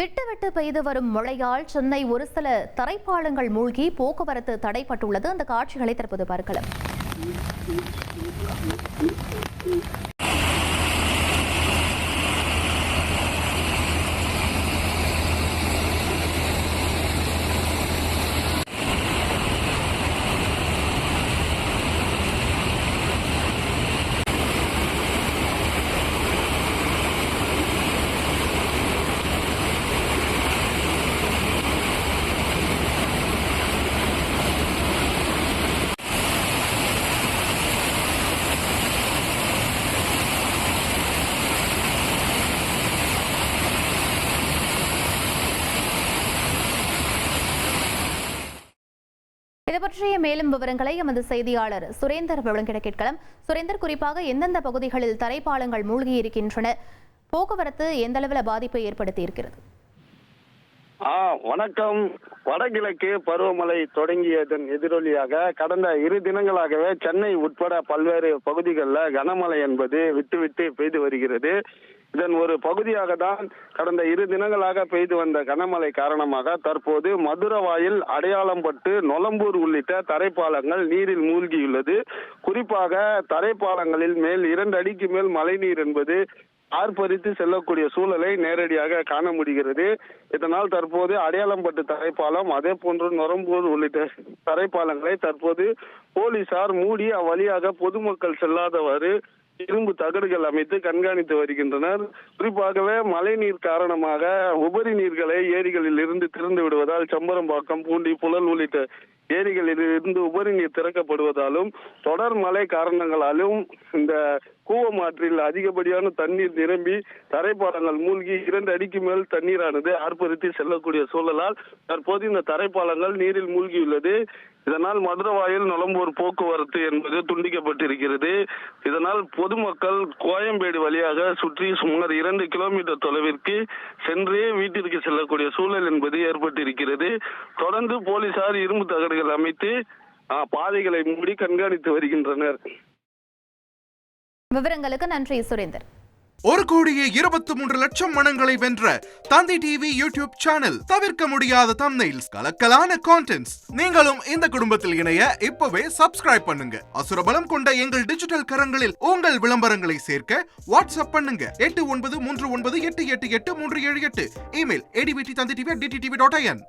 விட்டுவிட்டு பெய்து வரும் மழையால் சென்னை ஒரு சில தரைப்பாலங்கள் மூழ்கி போக்குவரத்து தடைப்பட்டுள்ளது. அந்த காட்சிகளை தற்போது பார்க்கலாம். இது பற்றிய மேலும் விவரங்களை எமது செய்தியாளர் சுரேந்தர் வழங்கிட கேட்கலாம். சுரேந்தர் குறிப்பாக எந்தெந்த பகுதிகளில் தரைப்பாலங்கள் மூழ்கி இருக்கின்றன போக்குவரத்து எந்த அளவில் பாதிப்பை ஏற்படுத்தி இருக்கிறது ஆ வணக்கம். வடகிழக்கு பருவமழை தொடங்கியதன் எதிரொலியாக கடந்த இரு தினங்களாகவே சென்னை உட்பட பல்வேறு பகுதிகளில் கனமழை என்பது விட்டுவிட்டு பெய்து வருகிறது. இதன் ஒரு பகுதியாக தான் கடந்த இரு தினங்களாக பெய்து வந்த கனமழை காரணமாக தற்போது மதுரவாயில் அடையாளம்பட்டு நொலம்பூர் உள்ளிட்ட தரைப்பாலங்கள் நீரில் மூழ்கியுள்ளது. குறிப்பாக தரைப்பாலங்களில் மேல் இரண்டு அடிக்கு மேல் மழைநீர் என்பது ஆர்ப்பரித்து செல்லக்கூடிய சூழலை நேரடியாக காண முடிகிறது. இதனால் தற்போது அடையாளம்பட்டு தரைப்பாலம் அதே போன்று நொரம்பூர் உள்ளிட்ட தரைப்பாலங்களை தற்போது போலீசார் மூடி அவ்வழியாக பொதுமக்கள் செல்லாதவாறு இரும்பு தகடுகள் அமைத்து கண்காணித்து வருகின்றனர். குறிப்பாகவே மழைநீர் காரணமாக உபரி நீர்களை ஏரிகளில் இருந்து திறந்து விடுவதால் சம்பரம்பாக்கம் பூண்டி புழல் உள்ளிட்ட ஏரிகளில் இருந்து உபரி நீர் திறக்கப்படுவதாலும் தொடர் மழை காரணங்களாலும் இந்த கூவமாற்றில் அதிகப்படியான தண்ணீர் நிரம்பி தரைப்பாலங்கள் மூழ்கி இரண்டு அடிக்கு மேல் தண்ணீரானது ஆர்ப்பரித்து செல்லக்கூடிய சூழலால் தற்போது இந்த தரைப்பாலங்கள் நீரில் மூழ்கியுள்ளது. இதனால் மதுரவாயில் நுழம்பூர் போக்குவரத்து என்பது துண்டிக்கப்பட்டிருக்கிறது. இதனால் பொதுமக்கள் கோயம்பேடு வழியாக சுற்றி சுமார் இரண்டு கிலோமீட்டர் தொலைவிற்கு சென்றே வீட்டிற்கு செல்லக்கூடிய சூழல் என்பது ஏற்பட்டிருக்கிறது. தொடர்ந்து போலீசார் இரும்பு தகடுகள் அமைத்து ஆ, பாதைகளை மூடி கண்காணித்து வருகின்றனர். விவரங்களுக்கு நன்றி சுரேந்தர். ஒரு கோடியே இருபத்தி மூன்று லட்சம் மனங்களை வென்ற தந்தி டிவி யூடியூப் சேனல் தவிர்க்க முடியாத தம்னைல்ஸ் கலக்கலான கான்டென்ட்ஸ் நீங்களும் இந்த குடும்பத்தில் இணைய இப்பவே சப்ஸ்கிரைப் பண்ணுங்க. அசுரபலம் கொண்ட எங்கள் டிஜிட்டல் கரங்களில் உங்கள் விளம்பரங்களை சேர்க்க வாட்ஸ்அப் பண்ணுங்க. எட்டு ஒன்பது மூன்று ஒன்பது எட்டு எட்டு எட்டு மூன்று ஏழு எட்டு. Email ஏடிபிடி Thanthi TV DT TV dot IN